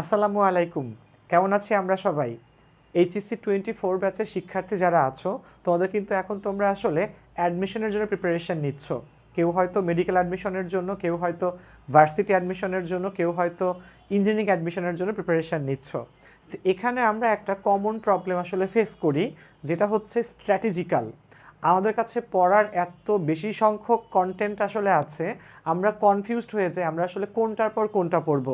আসসালামু আলাইকুম। কেমন আছি আমরা সবাই? এইচএসসি টোয়েন্টি ফোর ব্যাচের শিক্ষার্থী যারা আছো, তোমাদের কিন্তু এখন তোমরা আসলে অ্যাডমিশনের জন্য প্রিপারেশান নিচ্ছ। কেউ হয়তো মেডিকেল অ্যাডমিশনের জন্য, কেউ হয়তো ভার্সিটি অ্যাডমিশনের জন্য, কেউ হয়তো ইঞ্জিনিয়ারিং অ্যাডমিশনের জন্য প্রিপারেশান নিচ্ছ। এখানে আমরা একটা কমন প্রবলেম আসলে ফেস করি, যেটা হচ্ছে স্ট্র্যাটেজিক্যাল আমাদের কাছে পড়ার এত বেশি সংখ্যক কন্টেন্ট আসলে আছে, আমরা কনফিউজড হয়ে যাই, আমরা আসলে কোনটার পর কোনটা পড়ব?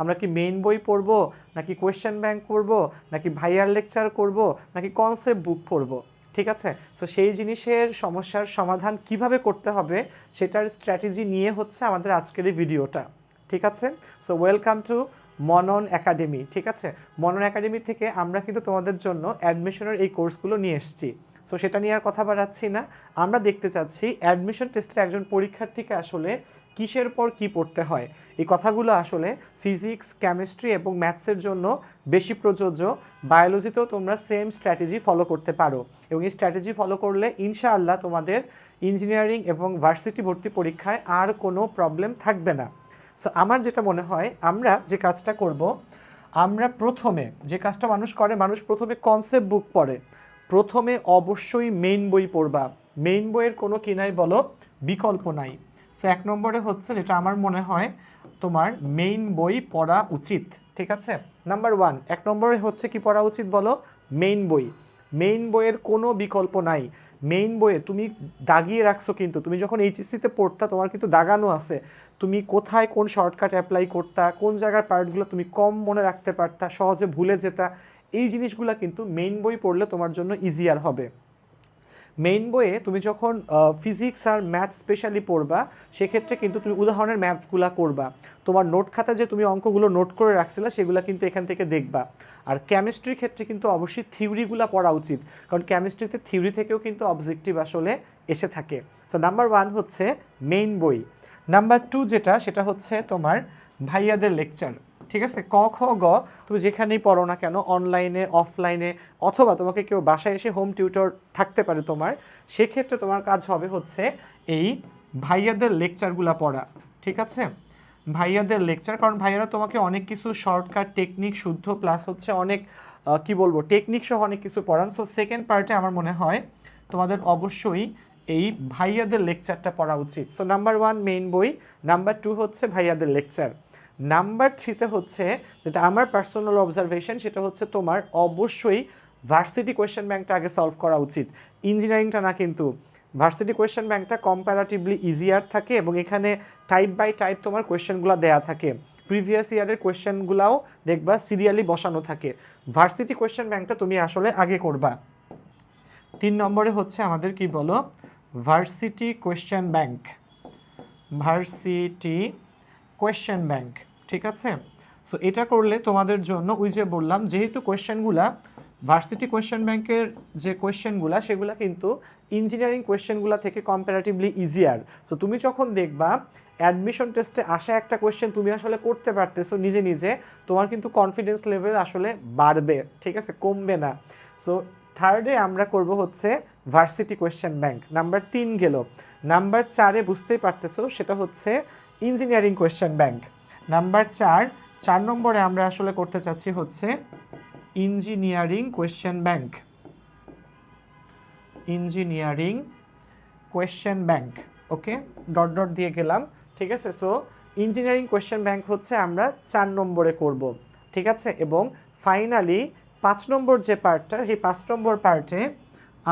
আমরা কি মেইন বই পড়ব, নাকি কোয়েশ্চেন ব্যাংক পড়ব, নাকি ভাইয়ার লেকচার করব, নাকি কনসেপ্ট বুক পড়ব? ঠিক আছে? সো সেই জিনিসের সমস্যার সমাধান কীভাবে করতে হবে, সেটার স্ট্র্যাটেজি নিয়ে হচ্ছে আমাদের আজকের এই ভিডিওটা ঠিক আছে? So welcome to Manan academy ঠিক আছে? মনন একাডেমি থেকে আমরা কিন্তু তোমাদের জন্য অ্যাডমিশনের এই কোর্সগুলো নিয়ে এসেছি। সো সেটা নিয়ে আর কথা বাড়াচ্ছি না। আমরা দেখতে চাচ্ছি অ্যাডমিশন টেস্টের একজন পরীক্ষার্থীকে আসলে কিসের পর কি পড়তে হয়? এই কথাগুলো আসলে ফিজিক্স কেমিস্ট্রি এবং ম্যাথসের জন্য বেশি প্রযোজ্য। বায়োলজিতেও তোমরা সেম স্ট্র্যাটেজি ফলো করতে পারো। এবং এই স্ট্র্যাটেজি ফলো করলে ইনশাআল্লাহ তোমাদের ইঞ্জিনিয়ারিং এবং ভার্সিটি ভর্তি পরীক্ষায় আর কোনো প্রবলেম থাকবে না। সো আমার যেটা মনে হয়, আমরা যে কাজটা করব, আমরা প্রথমে যে কাজটা মানুষ করে, মানুষ প্রথমে কনসেপ্ট বুক পড়ে। প্রথমে অবশ্যই মেইন বই পড়বা। মেইন বইয়ের কোনো কিনাই বলো? বিকল্প নাই। সো এক নম্বরে হচ্ছে যেটা আমার মনে হয়, তোমার মেইন বই পড়া উচিত, ঠিক আছে? নাম্বার ওয়ান এক নম্বরে হচ্ছে কি পড়া উচিত বলো? মেইন বই। মেইন বইয়ের কোনো বিকল্প নাই। মেইন বইয়ে তুমি দাগিয়ে রাখছো কিন্তু। তুমি যখন এইচএসসিতে পড়তা, তোমার কিন্তু দাগানো আছে। তুমি কোথায় কোন শর্টকাট অ্যাপ্লাই করতা, কোন জায়গার পার্টগুলো তুমি কম মনে রাখতে পারতা, সহজে ভুলে যেতা। এই জিনিসগুলো কিন্তু মেইন বই পড়লে তোমার জন্য ইজিয়ার হবে। মেইন বইয়ে তুমি যখন ফিজিক্স আর ম্যাথ স্পেশালি পড়বা, সেক্ষেত্রে কিন্তু তুমি উদাহরণের ম্যাথসগুলো করবা। তোমার নোট খাতা যে তুমি অঙ্কগুলো নোট করে রাখছিলা, সেগুলো কিন্তু এখান থেকে দেখবা। আর কেমিস্ট্রির ক্ষেত্রে কিন্তু অবশ্যই থিওরিগুলো পড়া উচিত, কারণ কেমিস্ট্রিতে থিওরি থেকেও কিন্তু অবজেক্টিভ আসলে এসে থাকে। সো নাম্বার ওয়ান হচ্ছে মেইন বই। নাম্বার টু যেটা, সেটা হচ্ছে তোমার ভাইয়াদের লেকচার ঠিক আছে? ক, খ, গ, তুমি যেখানেই পড়ো না কেন অনলাইনে অফলাইনে অথবা তোমাকে কেউ বাসায় এসে হোম টিউটর থাকতে পারে তোমার, সেক্ষেত্রে তোমার কাজ হবে হচ্ছে এই ভাইয়াদের লেকচারগুলো পড়া, ঠিক আছে? ভাইয়াদের লেকচার কারণ ভাইয়ারা তোমাকে অনেক কিছু শর্টকাট টেকনিক শুদ্ধ প্লাস হচ্ছে অনেক কি বলব টেকনিক সহ অনেক কিছু পড়ান। সো সেকেন্ড পার্টে আমার মনে হয় তোমাদের অবশ্যই এই ভাইয়াদের লেকচারটা পড়া উচিত। সো নাম্বার ওয়ান মেইন বই নাম্বার টু হচ্ছে ভাইয়াদের লেকচার নাম্বার থ্রিতে হচ্ছে যেটা আমার পার্সোনাল অবজারভেশন সেটা হচ্ছে তোমার অবশ্যই ভার্সিটি কোয়েশ্চেন ব্যাংকটা আগে সলভ করা উচিত। ইঞ্জিনিয়ারিংটা না কিন্তু। ভার্সিটি কোয়েশ্চেন ব্যাংকটা কম্প্যারাটিভলি ইজিয়ার থাকে এবং এখানে টাইপ বাই টাইপ তোমার কোয়েশ্চেনগুলো দেয়া থাকে। প্রিভিয়াস ইয়ারের কোয়েশ্চেনগুলাও দেখবা সিরিয়ালি বসানো থাকে। ভার্সিটি কোয়েশ্চেন ব্যাংকটা তুমি আসলে আগে করবা। তিন নম্বরে হচ্ছে আমাদের কি বলো? Varsity question bank varsity question bank ঠিক আছে? সো এটা করলে তোমাদের জন্য ওই যে বললাম, যেহেতু কোয়েশ্চেনগুলা ভার্সিটি কোয়েশ্চেন ব্যাংকের যে কোয়েশ্চেনগুলা সেগুলা কিন্তু ইঞ্জিনিয়ারিং কোয়েশ্চেনগুলা থেকে কম্পারেটিভলি ইজিয়ার সো তুমি যখন দেখবা অ্যাডমিশন টেস্টে আসা একটা কোয়েশ্চেন তুমি আসলে করতে পারতেছো নিজে নিজে, তোমার কিন্তু কনফিডেন্স লেভেল আসলে বাড়বে, ঠিক আছে? কমবে না। সো থার্ডে আমরা করব হচ্ছে ভার্সিটি কোয়েশ্চেন ব্যাংক নাম্বার তিন গেল। নাম্বার চারে বুঝতেই পারতেছো, সেটা হচ্ছে ইঞ্জিনিয়ারিং কোয়েশ্চেন ব্যাংক। নাম্বার চার চার নম্বরে আমরা আসলে করতে চাচ্ছি হচ্ছে engineering question bank. Engineering question bank, okay? Dot dot দিয়ে গেলাম, ঠিক আছে? সো ইঞ্জিনিয়ারিং কোয়েশ্চেন ব্যাংক হচ্ছে আমরা চার নম্বরে করব, ঠিক আছে? এবং ফাইনালি পাঁচ নম্বর যে পার্টটা সেই পাঁচ নম্বর পার্টে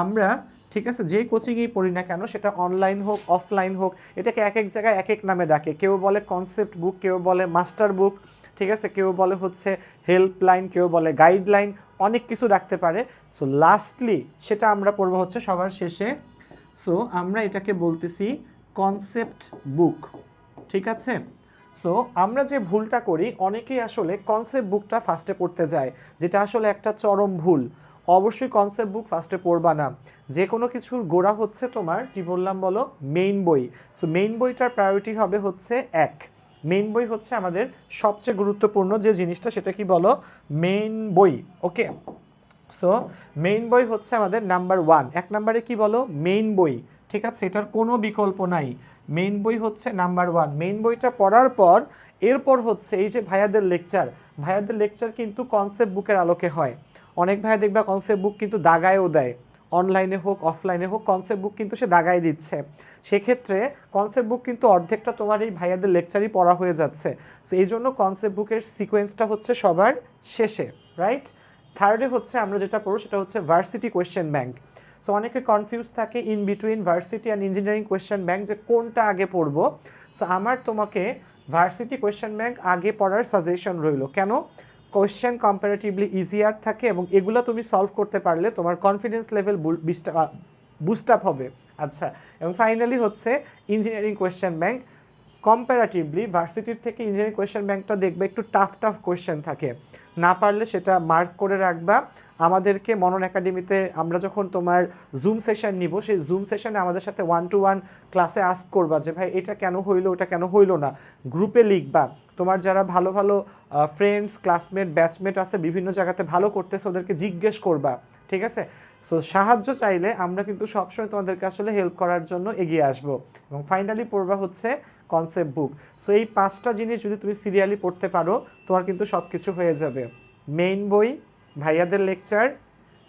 আমরা ঠিক আছে? যেই কোচিংয়েই পড়ি না কেন, সেটা অনলাইন হোক অফলাইন হোক, এটাকে এক এক জায়গায় এক এক নামে ডাকে। কেউ বলে কনসেপ্ট বুক কেউ বলে মাস্টার বুক ঠিক আছে? কেউ বলে হচ্ছে হেল্পলাইন কেউ বলে গাইডলাইন অনেক কিছু রাখতে পারে। সো লাস্টলি সেটা আমরা পড়ব হচ্ছে সবার শেষে। সো আমরা এটাকে বলতেছি কনসেপ্ট বুক ঠিক আছে? সো আমরা যে ভুলটা করি, অনেকেই আসলে কনসেপ্ট বুকটা ফার্স্টে পড়তে যায়, যেটা আসলে একটা চরম ভুল। অবশ্যই কনসেপ্ট বুক ফার্স্টে পড়বা না। যে কোনো কিছুর গোড়া হচ্ছে তোমার, কি বললাম বলো? মেইন বই। সো মেইন বইটার প্রায়োরিটি হবে হচ্ছে এক। মেইন বই হচ্ছে আমাদের সবচেয়ে গুরুত্বপূর্ণ যে জিনিসটা, সেটা কি বলো? মেইন বই ওকে সো মেইন বই হচ্ছে আমাদের নাম্বার ওয়ান এক নাম্বারে কি বলো? মেইন বই। ঠিক আছে? এটার কোনো বিকল্প নাই। মেইন বই হচ্ছে নাম্বার ওয়ান মেইন বইটা পড়ার পর, এরপর হচ্ছে এই যে ভাইয়াদের লেকচার ভাইয়াদের লেকচার কিন্তু কনসেপ্ট বুকের আলোকে হয়। অনেক ভাইয়া দেখবা কনসেপ্ট বুক কিন্তু দাগায়ও দেয়। অনলাইনে হোক অফলাইনে হোক কনসেপ্ট বুক কিন্তু সে দাগায় দিচ্ছে। সেক্ষেত্রে কনসেপ্ট বুক কিন্তু অর্ধেকটা তোমার এই ভাইয়াদের লেকচারই পড়া হয়ে যাচ্ছে। সো এই জন্য কনসেপ্ট বুকের সিকোয়েন্সটা হচ্ছে সবার শেষে রাইট থার্ডে হচ্ছে আমরা যেটা পড়ব সেটা হচ্ছে ভার্সিটি কোয়েশ্চেন ব্যাংক সো অনেকে কনফিউজ থাকে in between varsity and engineering question bank যে কোনটা আগে পড়ব। সো আমার তোমাকে ভার্সিটি কোয়েশ্চেন ব্যাংক আগে পড়ার সাজেশন রইল। কেন? কোয়েশ্চেন কম্পারেটিভলি ইজিয়ার থাকে এবং এগুলো তুমি সলভ করতে পারলে তোমার কনফিডেন্স লেভেল বুস্ট আপ হবে। আচ্ছা এবং ফাইনালি হচ্ছে ইঞ্জিনিয়ারিং কোয়েশ্চেন ব্যাংক কম্পারেটিভলি ভার্সিটির থেকে ইঞ্জিনিয়ারিং কোয়েশ্চেন ব্যাংকটা দেখবে একটু টাফ টাফ কোয়েশ্চেন থাকে। না পারলে সেটা মার্ক করে রাখবা। আমাদেরকে মনন একাডেমিতে আমরা যখন তোমার জুম সেশন নিব, সেই জুম সেশনে আমাদের সাথে ওয়ান টু ওয়ান ক্লাসে আস্ক করবা যে, ভাই, এটা কেন হইল, ওটা কেন হইল না? গ্রুপে লিখবা। তোমার যারা ভালো ভালো ফ্রেন্ডস ক্লাসমেট ব্যাচমেট আছে বিভিন্ন জায়গাতে ভালো করতেছে, ওদেরকে জিজ্ঞেস করবা, ঠিক আছে? সো সাহায্য চাইলে আমরা কিন্তু সবসময় তোমাদেরকে আসলে হেল্প করার জন্য এগিয়ে আসব। এবং ফাইনালি পড়বা হচ্ছে কনসেপ্ট বুক সো এই পাঁচটা জিনিস যদি তুমি সিরিয়ালি পড়তে পারো, তোমার কিন্তু সব কিছু হয়ে যাবে। মেইন বই ভাইয়াদের lecture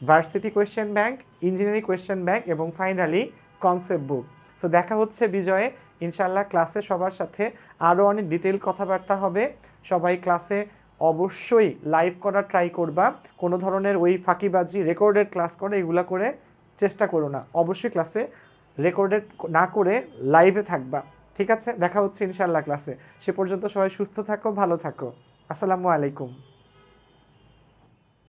varsity question bank engineering question bank এবং ফাইনালি কনসেপ্ট বুক সো দেখা হচ্ছে বিজয়ে। ইনশাল্লাহ ক্লাসে সবার সাথে আরও অনেক ডিটেল কথাবার্তা হবে। সবাই ক্লাসে অবশ্যই লাইভ করার ট্রাই করবা। কোনো ধরনের ওই ফাঁকিবাজি রেকর্ডেড ক্লাস করে এগুলো করে চেষ্টা করো না। অবশ্যই ক্লাসে রেকর্ডেড না করে লাইভে থাকবা। ঠিক আছে? দেখা হচ্ছে ইনশাল্লাহ ক্লাসে সে পর্যন্ত সবাই সুস্থ থাকো, ভালো থাকো। আসসালামু আলাইকুম।